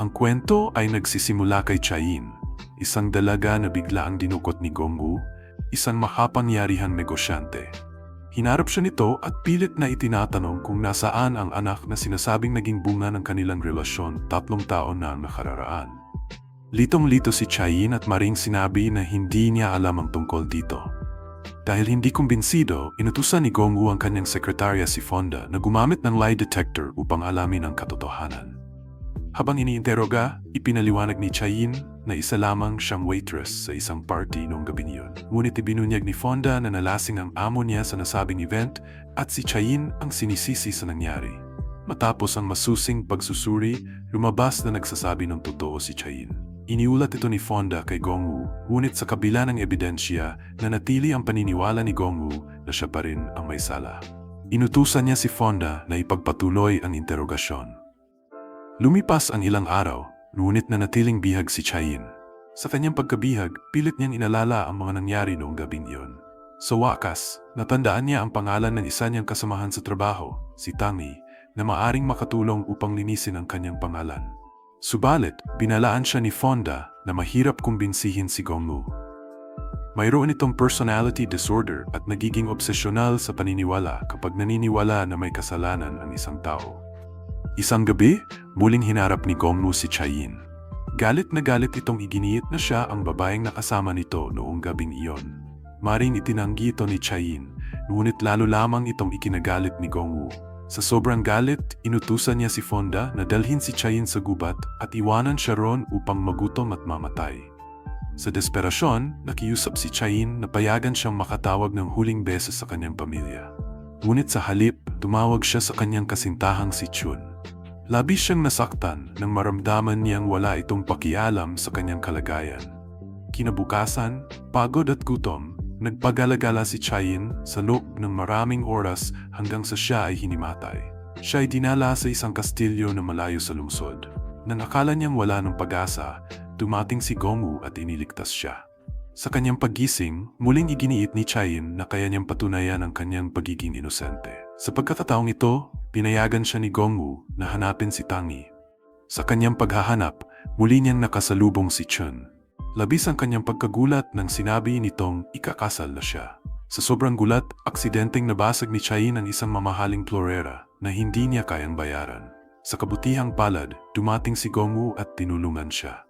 Ang kwento ay nagsisimula kay Chayin, isang dalaga na bigla ang dinukot ni Gongwu, isang makapangyarihang negosyante. Hinarap siya nito at pilit na itinatanong kung nasaan ang anak na sinasabing naging bunga ng kanilang relasyon tatlong taon na ang nakararaan. Litong-lito si Chayin at maring sinabi na hindi niya alam ang tungkol dito. Dahil hindi kumbinsido, inutusan ni Gongwu ang kanyang sekretarya si Fonda na gumamit ng lie detector upang alamin ang katotohanan. Habang iniinteroga, ipinaliwanag ni Chayin na isa lamang siyang waitress sa isang party noong gabi niyon. Ngunit ibinunyag ni Fonda na nalasing ang amo niya sa nasabing event at si Chayin ang sinisisi sa nangyari. Matapos ang masusing pagsusuri, lumabas na nagsasabi ng totoo si Chayin. Iniulat ito ni Fonda kay Gongwu, ngunit sa kabila ng ebidensya, nanatili ang paniniwala ni Gongwu na siya pa rin ang may sala. Inutusan niya si Fonda na ipagpatuloy ang interogasyon. Lumipas ang ilang araw, ngunit nanatiling bihag si Chayin. Sa kanyang pagkabihag, pilit niyang inalala ang mga nangyari noong gabing iyon. Sa wakas, natandaan niya ang pangalan ng isa niyang kasamahan sa trabaho, si Tangi, na maaring makatulong upang linisin ang kanyang pangalan. Subalit, binalaan siya ni Fonda na mahirap kumbinsihin si Gongmu. Mayroon itong personality disorder at nagiging obsesyonal sa paniniwala kapag naniniwala na may kasalanan ang isang tao. Isang gabi, muling hinarap ni Gongmu si Chayin. Galit na galit itong iginiit na siya ang babaeng nakasama nito noong gabing iyon. Maring itinanggi ito ni Chayin, ngunit lalo lamang itong ikinagalit ni Gongwu. Sa sobrang galit, inutusan niya si Fonda na dalhin si Chayin sa gubat at iwanan siya ron upang magutom at mamatay. Sa desperasyon, nakiusap si Chayin na payagan siyang makatawag ng huling beses sa kanyang pamilya. Ngunit sa halip, tumawag siya sa kanyang kasintahang si Chun. Labis siyang nasaktan nang maramdaman niyang wala itong pakialam sa kanyang kalagayan. Kinabukasan, pagod at gutom, nagpagalagala si Chayin sa loob ng maraming oras hanggang sa siya ay hinimatay. Siya ay dinala sa isang kastilyo na malayo sa lungsod. Nang akala niyang wala ng pag-asa, dumating si Gongwu at iniligtas siya. Sa kanyang paggising, muling iginiit ni Chayin na kaya niyang patunayan ang kanyang pagiging inosente. Sa pagkakataong ito, pinayagan siya ni Gongwu na hanapin si Tangi. Sa kanyang paghahanap, muli niyang nakasalubong si Chun. Labis ang kanyang pagkagulat nang sinabi nitong ikakasal na siya. Sa sobrang gulat, aksidenteng nabasag ni Chayin ang isang mamahaling florera na hindi niya kayang bayaran. Sa kabutihang palad, dumating si Gongwu at tinulungan siya.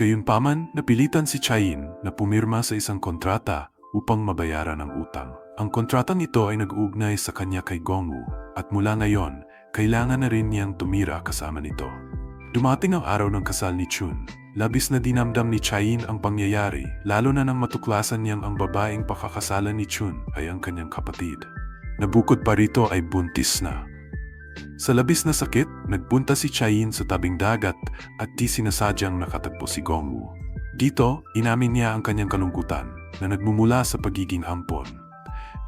Gayunpaman, napilitan si Chayin na pumirma sa isang kontrata upang mabayaran ang utang. Ang kontratang ito ay nag-uugnay sa kanya kay Gongwu at mula ngayon, kailangan na rin niyang tumira kasama nito. Dumating ang araw ng kasal ni Chun. Labis na dinamdam ni Chayin ang pangyayari, lalo na nang matuklasan niyang ang babaeng pakakasalan ni Chun ay ang kanyang kapatid. Nabukod pa rito ay buntis na. Sa labis na sakit, nagpunta si Chayin sa tabing dagat at di sinasadyang nakatagpo si Gongwu. Dito, inamin niya ang kanyang kalungkutan na nagmumula sa pagiging ampon.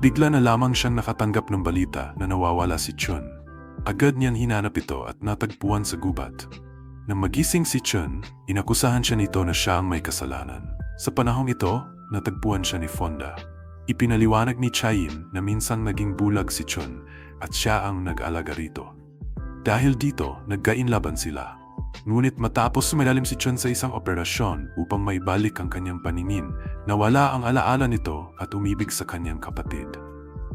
Bigla na lamang siyang nakatanggap ng balita na nawawala si Chun. Agad niyang hinanap ito at natagpuan sa gubat. Nang magising si Chun, inakusahan siya nito na siya ang may kasalanan. Sa panahong ito, natagpuan siya ni Fonda. Ipinaliwanag ni Chayin na minsang naging bulag si Chun at siya ang nag-alaga rito. Dahil dito, nagkainlaban sila. Ngunit matapos sumilalim si Chun sa isang operasyon upang maibalik ang kanyang paningin, nawala ang alaala nito at umibig sa kanyang kapatid.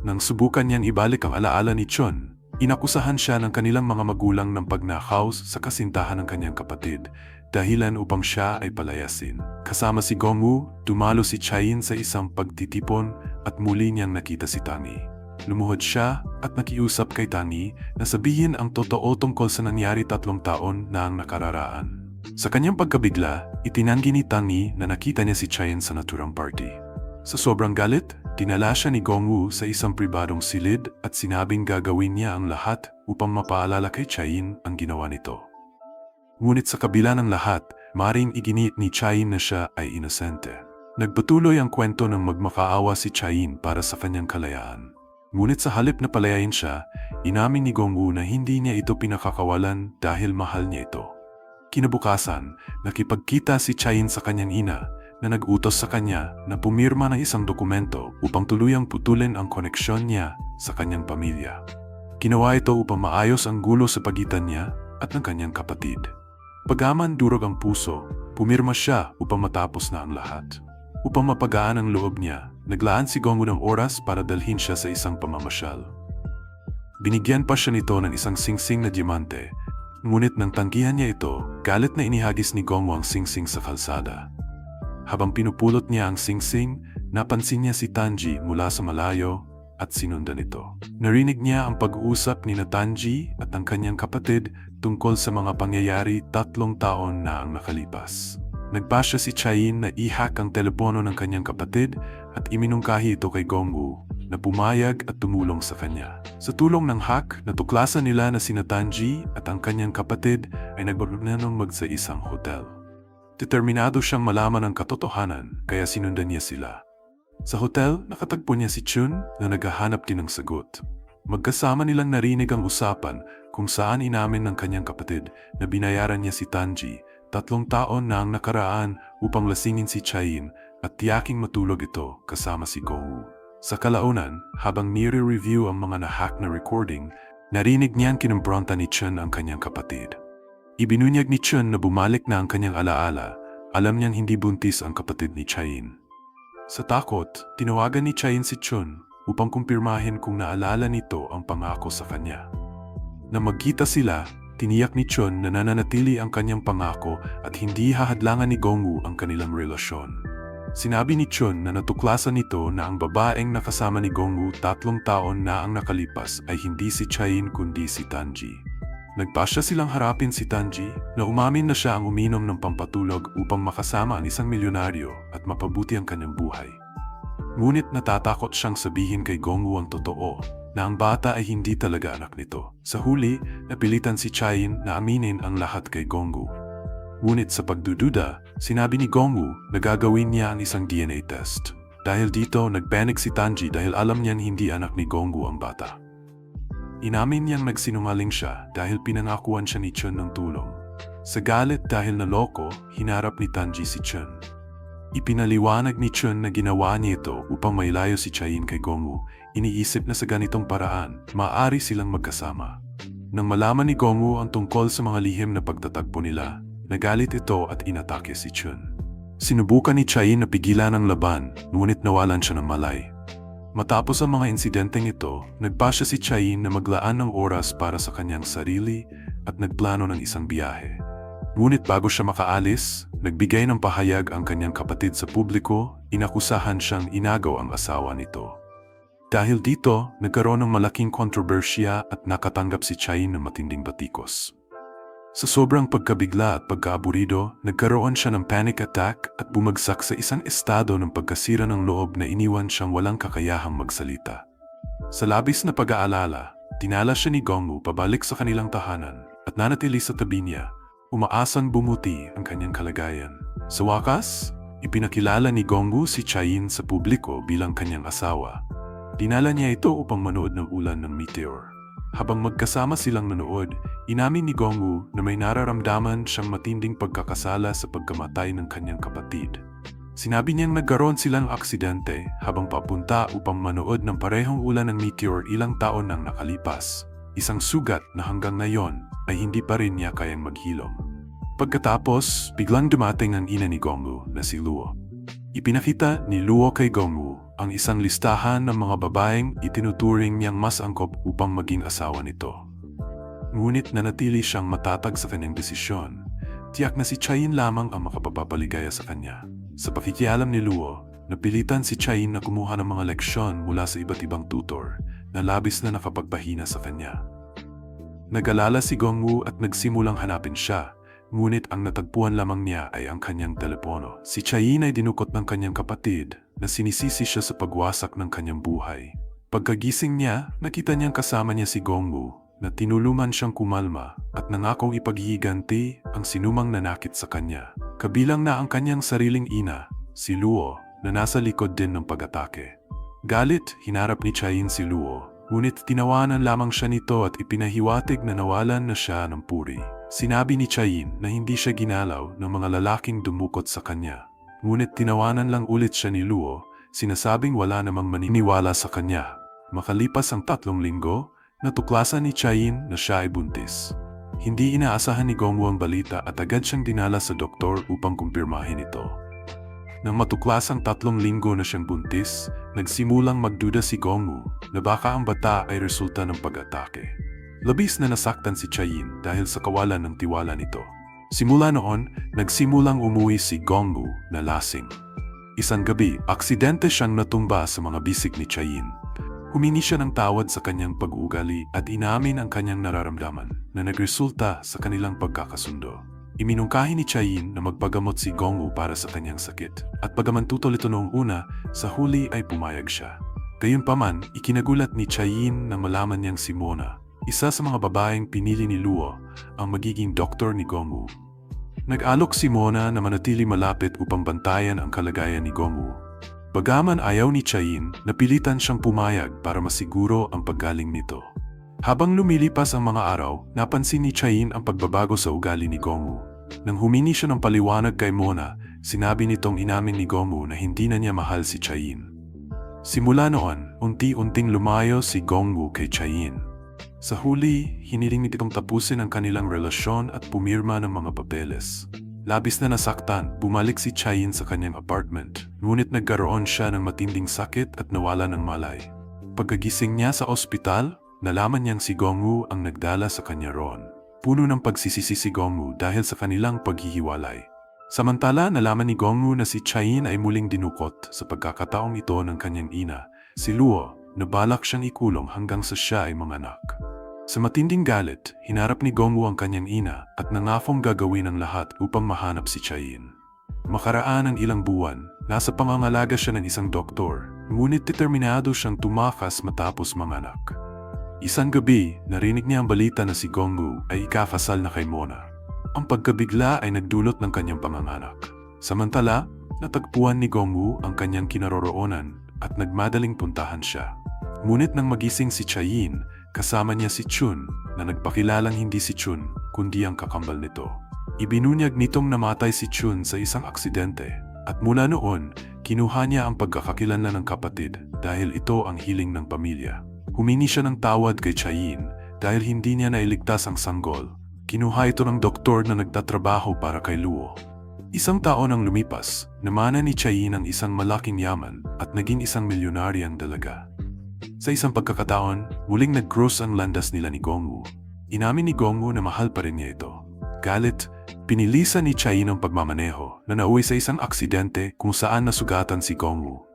Nang subukan niyang ibalik ang alaala ni Chun, inakusahan siya ng kanilang mga magulang ng pagnakaw sa kasintahan ng kanyang kapatid, dahilan upang siya ay palayasin. Kasama si Gongwu, dumalo si Chayin sa isang pagtitipon at muli niyang nakita si Tangi. Lumuhod siya at nakiusap kay Tangi na sabihin ang totoo tungkol sa nangyari tatlong taon na ang nakararaan. Sa kanyang pagkabigla, itinanggi ni Tangi na nakita niya si Chayin sa naturang party. Sa sobrang galit, dinala siya ni Gongwu sa isang pribadong silid at sinabing gagawin niya ang lahat upang mapaalala kay Chayin ang ginawa nito. Ngunit sa kabila ng lahat, maring iginiit ni Chayin na siya ay inosente. Nagpatuloy ang kwento ng magmakaawa si Chayin para sa kanyang kalayaan. Ngunit sa halip na palayain siya, inamin ni Gongwu na hindi niya ito pinakakawalan dahil mahal niya ito. Kinabukasan, nakipagkita si Chayin sa kanyang ina na nag-utos sa kanya na pumirma ng isang dokumento upang tuluyang putulin ang koneksyon niya sa kanyang pamilya. Ginawa ito upang maayos ang gulo sa pagitan niya at ng kanyang kapatid. Pagaman durog ang puso, pumirma siya upang matapos na ang lahat. Upang mapagaan ang loob niya, naglaan si Gongu ng oras para dalhin siya sa isang pamamasyal. Binigyan pa siya nito ng isang singsing na diamante, ngunit nang tanggihan niya ito, galit na inihagis ni Gongu ang singsing sa kalsada. Habang pinupulot niya ang singsing, napansin niya si Tanji mula sa malayo at sinundan ito. Narinig niya ang pag-uusap ni na Tanji at ang kanyang kapatid tungkol sa mga pangyayari tatlong taon na ang nakalipas. Nagpasya si Chayin na ihak ang telepono ng kanyang kapatid at iminungkahi ito kay Gongwu na pumayag at tumulong sa kanya. Sa tulong ng hack, natuklasan nila na sina Tanji at ang kanyang kapatid ay nagbabananong magsa isang hotel. Determinado siyang malaman ang katotohanan kaya sinundan niya sila. Sa hotel, nakatagpo niya si Chun na naghahanap din ng sagot. Magkasama nilang narinig ang usapan kung saan inamin ng kanyang kapatid na binayaran niya si Tanji tatlong taon na ang nakaraan upang lasingin si Chayin at tiyaking matulog ito kasama si Gohu. Sa kalaunan, habang nire-review ang mga na-hack na recording, narinig niyang kinumpronta ni Chun ang kanyang kapatid. Ibinunyag ni Chun na bumalik na ang kanyang alaala, alam niyang hindi buntis ang kapatid ni Chayin. Sa takot, tinawagan ni Chayin si Chun upang kumpirmahin kung naalala nito ang pangako sa kanya. Na magkita sila, tiniyak ni Chun na nananatili ang kanyang pangako at hindi hahadlangan ni Gongwu ang kanilang relasyon. Sinabi ni Chun na natuklasan nito na ang babaeng nakasama ni Gongwu tatlong taon na ang nakalipas ay hindi si Chayin kundi si Tanji. Nagpasya silang harapin si Tanji na umamin na siya ang uminom ng pampatulog upang makasama ang isang milyonaryo at mapabuti ang kanyang buhay. Ngunit natatakot siyang sabihin kay Gongwu ang totoo na ang bata ay hindi talaga anak nito. Sa huli, napilitan si Chayin na aminin ang lahat kay Gongwu. Ngunit sa pagdududa, sinabi ni Gongwu na gagawin niya ang isang DNA test. Dahil dito, nagpanik si Tanji dahil alam niyang hindi anak ni Gongwu ang bata. Inamin niyang nagsinungaling siya dahil pinangakuan siya ni Chun ng tulong. Sa galit dahil naloko, hinarap ni Tanji si Chun. Ipinaliwanag ni Chun na ginawa niya ito upang mailayo si Chayin kay Gongwu. Iniisip na sa ganitong paraan, maaari silang magkasama. Nang malaman ni Gongwu ang tungkol sa mga lihim na pagtatagpo nila, nagalit ito at inatake si Chun. Sinubukan ni Chayin na pigilan ang laban, ngunit nawalan siya ng malay. Matapos ang mga insidenteng ito, nagpasya si Chayin na maglaan ng oras para sa kanyang sarili at nagplano ng isang biyahe. Ngunit bago siya makaalis, nagbigay ng pahayag ang kanyang kapatid sa publiko, inakusahan siyang inagaw ang asawa nito. Dahil dito, nagkaroon ng malaking kontrobersya at nakatanggap si Chayin ng matinding batikos. Sa sobrang pagkabigla at pagkaaburido, nagkaroon siya ng panic attack at bumagsak sa isang estado ng pagkasira ng loob na iniwan siyang walang kakayahang magsalita. Sa labis na pag-aalala, tinala siya ni Gongwu pabalik sa kanilang tahanan at nanatili sa tabi niya, umaasang bumuti ang kanyang kalagayan. Sa wakas, ipinakilala ni Gongwu si Chayin sa publiko bilang kanyang asawa. Dinala niya ito upang manood ng ulan ng meteor. Habang magkasama silang nanood, inamin ni Gongwu na may nararamdaman siyang matinding pagkakasala sa pagkamatay ng kanyang kapatid. Sinabi niyang nagkaroon silang aksidente habang papunta upang manood ng parehong ulan ng meteor ilang taon nang nakalipas. Isang sugat na hanggang ngayon ay hindi pa rin niya kayang maghilom. Pagkatapos, biglang dumating ang ina ni Gongwu na si Luo. Ipinakita ni Luo kay Gongwu ang isang listahan ng mga babaeng itinuturing niyang mas angkop upang maging asawa nito. Ngunit nanatili siyang matatag sa kanyang desisyon. Tiyak na si Chayin lamang ang makapapapaligaya sa kanya. Sa pakikialam ni Luo, napilitan si Chayin na kumuha ng mga leksyon mula sa iba't ibang tutor na labis na nakapagpahina sa kanya. Nag-alala si Gongwu at nagsimulang hanapin siya Ngunit ang natagpuan lamang niya ay ang kanyang telepono. Si Chayin ay dinukot ng kanyang kapatid na sinisisi siya sa pagwasak ng kanyang buhay. Pagkagising niya, nakita niyang kasama niya si Gongwu na tinulungan siyang kumalma at nangakong ipaghihiganti ang sinumang nanakit sa kanya. Kabilang na ang kanyang sariling ina, si Luo, na nasa likod din ng pag-atake. Galit, hinarap ni Chayin si Luo, ngunit tinawanan lamang siya nito at ipinahiwatig na nawalan na siya ng puri. Sinabi ni Chayin na hindi siya ginalaw ng mga lalaking dumukot sa kanya. Ngunit tinawanan lang ulit siya ni Luo, sinasabing wala namang maniniwala sa kanya. Makalipas ang tatlong linggo, natuklasan ni Chayin na siya ay buntis. Hindi inaasahan ni Gongwoo ang balita at agad siyang dinala sa doktor upang kumpirmahin ito. Nang matuklas ang tatlong linggo na siyang buntis, nagsimulang magduda si Gongwoo na baka ang bata ay resulta ng pag-atake. Labis na nasaktan si Chayin dahil sa kawalan ng tiwala nito. Simula noon, nagsimulang umuwi si Gongwoo na lasing. Isang gabi, aksidente siyang natumba sa mga bisik ni Chayin. Humingi siya ng tawad sa kanyang pag-uugali at inamin ang kanyang nararamdaman na nagresulta sa kanilang pagkakasundo. Iminungkahi ni Chayin na magpagamot si Gongwoo para sa kanyang sakit at pagaman tutol ito noong una, sa huli ay pumayag siya. Gayunpaman, ikinagulat ni Chayin na malaman niyang si Mona, isa sa mga babaeng pinili ni Luo, ang magiging doktor ni Gongwoo. Nag-alok si Mona na manatili malapit upang bantayan ang kalagayan ni Gongwoo. Bagaman ayaw ni Chayin, napilitan siyang pumayag para masiguro ang paggaling nito. Habang lumilipas ang mga araw, napansin ni Chayin ang pagbabago sa ugali ni Gongwoo. Nang humingi siya ng paliwanag kay Mona, sinabi nitong inamin ni Gongwoo na hindi na niya mahal si Chayin. Simula noon, unti-unting lumayo si Gongwoo kay Chayin. Sa huli, hiniling nitong tapusin ang kanilang relasyon at pumirma ng mga papeles. Labis na nasaktan, bumalik si Chayin sa kanyang apartment, ngunit nagkaroon siya ng matinding sakit at nawala ng malay. Pagkagising niya sa ospital, nalaman niyang si Gongwoo ang nagdala sa kanya roon. Puno ng pagsisisi si Gongwoo dahil sa kanilang paghihiwalay. Samantala, nalaman ni Gongwoo na si Chayin ay muling dinukot sa pagkakataong ito ng kanyang ina, si Luo, na balak siyang ikulong hanggang sa siya ay manganak. Sa matinding galit, hinarap ni Gongwoo ang kanyang ina at nangakong gagawin ang lahat upang mahanap si Chayin. Makaraan ang ilang buwan, nasa pangangalaga siya ng isang doktor, ngunit determinado siyang tumakas matapos manganak. Isang gabi, narinig niya ang balita na si Gongwoo ay ikakasal na kay Mona. Ang pagkabigla ay nagdulot ng kanyang panganganak. Samantala, natagpuan ni Gongwoo ang kanyang kinaroroonan at nagmadaling puntahan siya. Ngunit nang magising si Chayin, kasama niya si Chun na nagpakilalang hindi si Chun kundi ang kakambal nito. Ibinunyag nitong namatay si Chun sa isang aksidente at mula noon, kinuha niya ang pagkakakilanlan ng kapatid dahil ito ang hiling ng pamilya. Humingi siya ng tawad kay Chayin dahil hindi niya nailigtas ang sanggol. Kinuha ito ng doktor na nagtatrabaho para kay Luo. Isang taon ang lumipas, namana ni Chayin ang isang malaking yaman at naging isang milyonaryang dalaga. Sa isang pagkakataon, muling nag-cross ang landas nila ni Gongwoo. Inamin ni Gongwoo na mahal pa rin niya ito. Galit, pinilisan ni Chayin ang pagmamaneho na nauwi sa isang aksidente kung saan nasugatan si Gongwoo.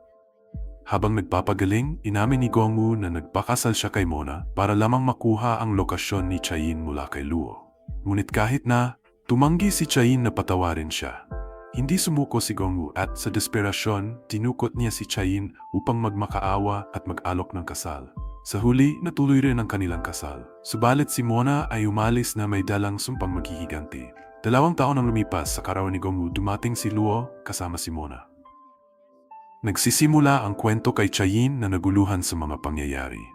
Habang nagpapagaling, inamin ni Gongwoo na nagpakasal siya kay Mona para lamang makuha ang lokasyon ni Chayin mula kay Luo. Ngunit kahit na, tumanggi si Chayin na patawarin siya. Hindi sumuko si Gongwoo at sa desperasyon, tinukot niya si Chayin upang magmakaawa at mag-alok ng kasal. Sa huli, natuloy rin ang kanilang kasal. Subalit si Mona ay umalis na may dalang sumpang maghihiganti. Dalawang taon ang lumipas sa karawan ni Gongwoo dumating si Luo kasama si Mona. Nagsisimula ang kwento kay Chayin na naguluhan sa mga pangyayari.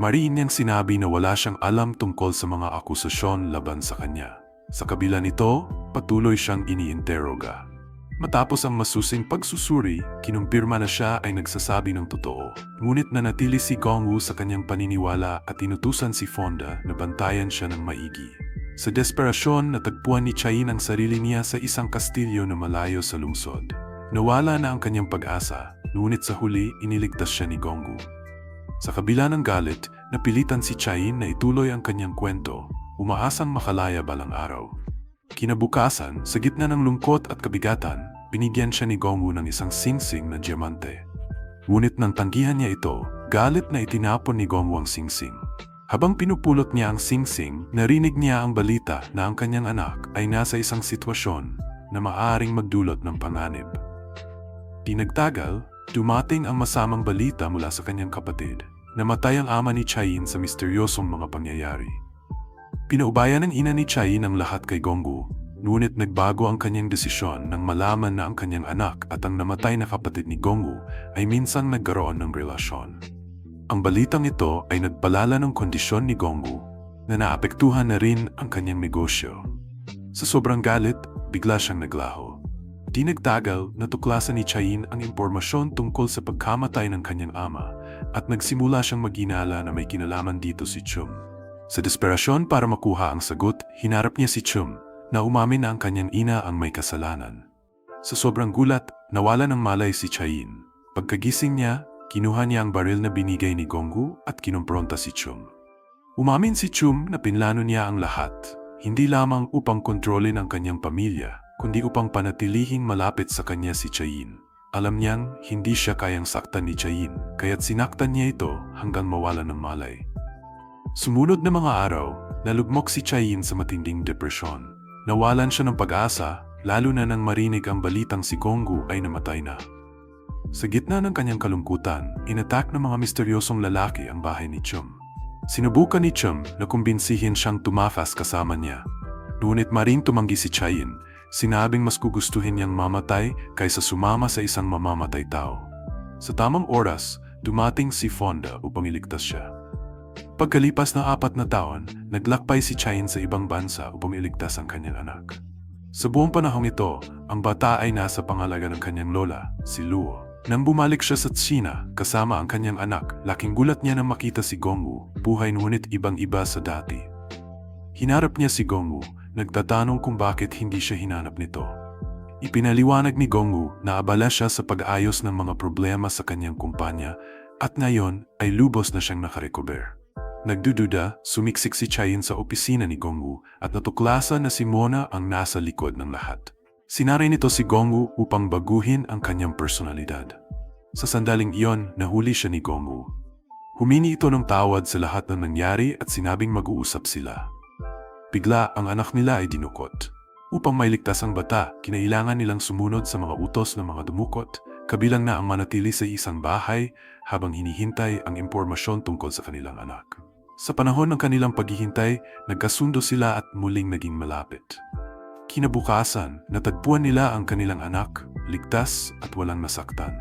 Mariin niyang sinabi na wala siyang alam tungkol sa mga akusasyon laban sa kanya. Sa kabila nito, patuloy siyang iniinteroga. Matapos ang masusing pagsusuri, kinumpirma na siya ay nagsasabi ng totoo. Ngunit nanatili si Gongwoo sa kanyang paniniwala at inutusan si Fonda na bantayan siya ng maigi. Sa desperasyon, natagpuan ni Chayin ang sarili niya sa isang kastilyo na malayo sa lungsod. Nawala na ang kanyang pag-asa, ngunit sa huli iniligtas siya ni Gongwoo. Sa kabila ng galit, napilitan si Chayin na ituloy ang kanyang kwento, umaasang makalaya balang araw. Kinabukasan, sa gitna ng lungkot at kabigatan, binigyan siya ni Gongwoo ng isang singsing na diamante. Ngunit nang tanggihan niya ito, galit na itinapon ni Gongwoo ang singsing. Habang pinupulot niya ang singsing, narinig niya ang balita na ang kanyang anak ay nasa isang sitwasyon na maaaring magdulot ng panganib. Di dumating ang masamang balita mula sa kanyang kapatid. Namatay ang ama ni Chayin sa misteryosong mga pangyayari. Pinaubayan ng ina ni Chayin ang lahat kay Gonggu, ngunit nagbago ang kanyang desisyon nang malaman na ang kanyang anak at ang namatay na kapatid ni Gonggu ay minsang nagkaroon ng relasyon. Ang balitang ito ay nagpalala ng kondisyon ni Gonggu na naapektuhan na rin ang kanyang negosyo. Sa sobrang galit, bigla siyang naglaho. Di nagtagal, natuklasan ni Chayin ang impormasyon tungkol sa pagkamatay ng kanyang ama at nagsimula siyang maginala na may kinalaman dito si Chum. Sa desperasyon para makuha ang sagot, hinarap niya si Chum na umamin na ang kanyang ina ang may kasalanan. Sa sobrang gulat, nawala ng malay si Chayin. Pagkagising niya, kinuha niya ang baril na binigay ni Gonggu at kinumpronta si Chum. Umamin si Chum na pinlano niya ang lahat, hindi lamang upang kontrolin ang kanyang pamilya, kundi upang panatilihing malapit sa kanya si Chayin. Alam niyang hindi siya kayang saktan ni Chayin, kaya't sinaktan niya ito hanggang mawala ng malay. Sumunod na mga araw, nalugmok si Chayin sa matinding depresyon. Nawalan siya ng pag-asa, lalo na nang marinig ang balitang si Gonggu ay namatay na. Sa gitna ng kanyang kalungkutan, inatak ng mga misteryosong lalaki ang bahay ni Chum. Sinubukan ni Chum na kumbinsihin siyang tumafas kasama niya. Ngunit maring tumanggi si Chayin, sinabing mas gugustuhin niyang mamatay kaysa sumama sa isang mamamatay tao. Sa tamang oras, dumating si Fonda upang iligtas siya. Pagkalipas na apat na taon, naglakbay si Chayin sa ibang bansa upang iligtas ang kanyang anak. Sa buong panahong ito, ang bata ay nasa pangalaga ng kanyang lola, si Luo. Nang bumalik siya sa Tsina kasama ang kanyang anak, laking gulat niya nang makita si Gongwu, buhay ngunit ibang-iba sa dati. Hinarap niya si Gongwu, nagtatanong kung bakit hindi siya hinanap nito. Ipinaliwanag ni Gongwu na abala siya sa pag-ayos ng mga problema sa kanyang kumpanya at ngayon ay lubos na siyang nakarecover. Nagdududa, sumiksik si Chayin sa opisina ni Gongwu at natuklasan na si Mona ang nasa likod ng lahat. Sinaray nito si Gongwu upang baguhin ang kanyang personalidad. Sa sandaling iyon, nahuli siya ni Gongwu. Humini ito ng tawad sa lahat ng nangyari at sinabing mag-uusap sila. Bigla ang anak nila ay dinukot. Upang mailigtas ang bata, kinailangan nilang sumunod sa mga utos ng mga dumukot, kabilang na ang manatili sa isang bahay habang hinihintay ang impormasyon tungkol sa kanilang anak. Sa panahon ng kanilang paghihintay, nagkasundo sila at muling naging malapit. Kinabukasan, natagpuan nila ang kanilang anak, ligtas at walang nasaktan.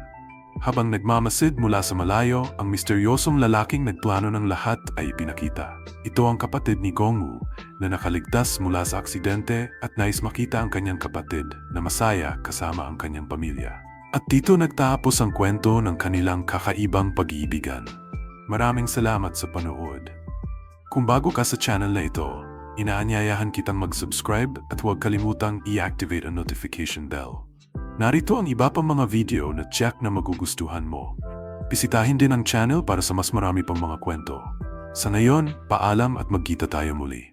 Habang nagmamasid mula sa malayo, ang misteryosong lalaking nagplano ng lahat ay pinakita. Ito ang kapatid ni Gongwu na nakaligtas mula sa aksidente at nais makita ang kanyang kapatid na masaya kasama ang kanyang pamilya. At dito nagtapos ang kwento ng kanilang kakaibang pag-iibigan. Maraming salamat sa panood. Kung bago ka sa channel na ito, inaanyayahan kitang mag-subscribe at huwag kalimutang i-activate ang notification bell. Narito ang iba pang mga video na check na magugustuhan mo. Bisitahin din ang channel para sa mas marami pang mga kwento. Sa ngayon, paalam at magkita tayo muli.